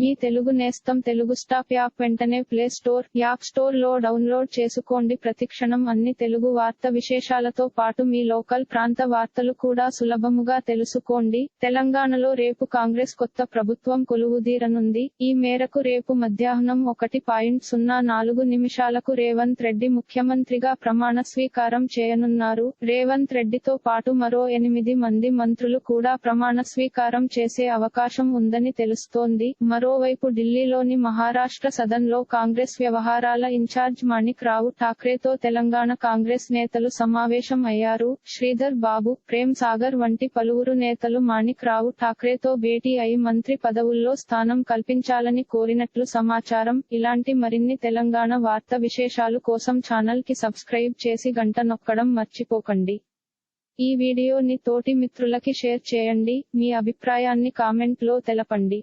మీ తెలుగు నేస్తం Telugu stop app వెంటనే play store app స్టోర్లో డౌన్లోడ్ చేసుకోండి. ప్రతిక్షణం అన్ని తెలుగు వార్త విశేషాలతో పాటు మీ లోకల్ ప్రాంత వార్తలు కూడా సులభముగా తెలుసుకోండి. తెలంగాణలో రేపు కాంగ్రెస్ కొత్త ప్రభుత్వం కొలువుదీరనుంది. ఈ మేరకు రేపు మధ్యాహ్నం ఒకటి పాయింట్ సున్నా నాలుగు నిమిషాలకు రేవంత్ రెడ్డి ముఖ్యమంత్రిగా ప్రమాణ స్వీకారం చేయనున్నారు. రేవంత్ రెడ్డితో పాటు మరో ఎనిమిది మంది మంత్రులు కూడా ప్రమాణ స్వీకారం చేసే అవకాశం ఉందని తెలుస్తోంది. మరోవైపు ఢిల్లీలోని మహారాష్ట్ర సదన్లో కాంగ్రెస్ వ్యవహారాల ఇన్ఛార్జ్ మాణిక్ రావు ఠాక్రేతో తెలంగాణ కాంగ్రెస్ నేతలు సమావేశం అయ్యారు. శ్రీధర్ బాబు ప్రేమ్ సాగర్ వంటి పలువురు నేతలు మాణిక్ రావు ఠాక్రేతో భేటీ అయి మంత్రి పదవుల్లో స్థానం కల్పించాలని కోరినట్లు సమాచారం. ఇలాంటి మరిన్ని తెలంగాణ వార్త విశేషాలు కోసం ఛానల్కి సబ్స్క్రైబ్ చేసి గంట నొక్కడం మర్చిపోకండి. ఈ వీడియోని తోటి మిత్రులకి షేర్ చేయండి. మీ అభిప్రాయాన్ని కామెంట్లో తెలపండి.